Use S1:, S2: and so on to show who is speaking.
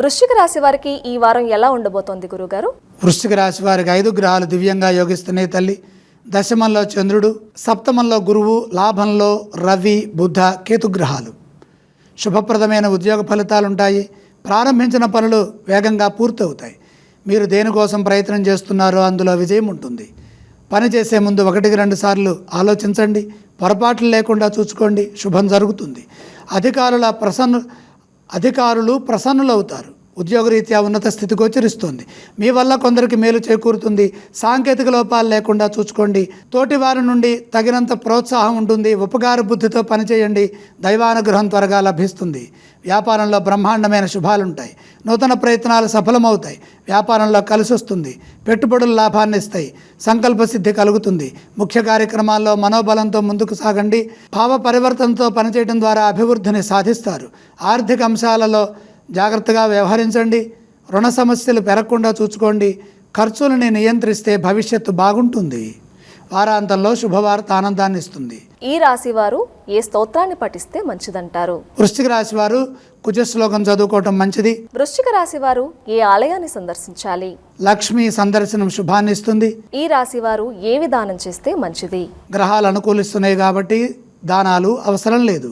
S1: వృశ్చిక రాశి వారికి ఈ వారం ఎలా ఉండబోతోంది గురుగారు?
S2: వృశ్చిక రాశి వారికి ఐదు గ్రహాలు దివ్యంగా యోగిస్తున్నాయి తల్లి. దశమంలో చంద్రుడు సప్తమంలో గురువు లాభంలో రవి బుధ కేతు గ్రహాలు. శుభప్రదమైన ఉద్యోగ ఫలితాలు ఉంటాయి ప్రారంభించిన పనులు వేగంగా పూర్తవుతాయి. మీరు దేనికోసం ప్రయత్నం చేస్తున్నారో అందులో విజయం ఉంటుంది. పని చేసే ముందు ఒకటికి రెండు సార్లు ఆలోచించండి. పొరపాట్లు లేకుండా చూసుకోండి. శుభం జరుగుతుంది. అధికారుల ప్రసన్న అధికారులు ప్రసన్నులవుతారు. ఉద్యోగరీత్యా ఉన్నత స్థితి గోచరిస్తుంది. మీ వల్ల కొందరికి మేలు చేకూరుతుంది. సాంకేతిక లోపాలు లేకుండా చూసుకోండి. తోటి వారి నుండి తగినంత ప్రోత్సాహం ఉంటుంది. ఉపకార బుద్ధితో పనిచేయండి. దైవానుగ్రహం త్వరగా లభిస్తుంది. వ్యాపారంలో బ్రహ్మాండమైన శుభాలుంటాయి. నూతన ప్రయత్నాలు సఫలమవుతాయి. వ్యాపారంలో కలిసి వస్తుంది. పెట్టుబడులు లాభాన్ని ఇస్తాయి. సంకల్ప సిద్ధి కలుగుతుంది. ముఖ్య కార్యక్రమాల్లో మనోబలంతో ముందుకు సాగండి. భావ పరివర్తనతో పనిచేయడం ద్వారా అభివృద్ధిని సాధిస్తారు. ఆర్థిక అంశాలలో జాగ్రత్తగా వ్యవహరించండి. రుణ సమస్యలు పెరగకుండా చూసుకోండి. ఖర్చులని నియంత్రిస్తే భవిష్యత్తు బాగుంటుంది. వారాంతంలో శుభవార్త ఆనందాన్ని ఇస్తుంది.
S1: ఈ రాశి వారు ఏ స్తోత్రాన్ని పఠిస్తే మంచిదంటారు?
S2: వృశ్చిక రాశి వారు కుజశ్లోకం చదువుకోవటం మంచిది.
S1: వృశ్చిక రాశి వారు ఏ ఆలయాన్ని సందర్శించాలి?
S2: లక్ష్మి సందర్శనం శుభాన్ని ఇస్తుంది.
S1: ఈ రాశి వారు ఏ విధానం చేస్తే మంచిది?
S2: గ్రహాలు అనుకూలిస్తున్నాయి కాబట్టి దానాలు అవసరం లేదు.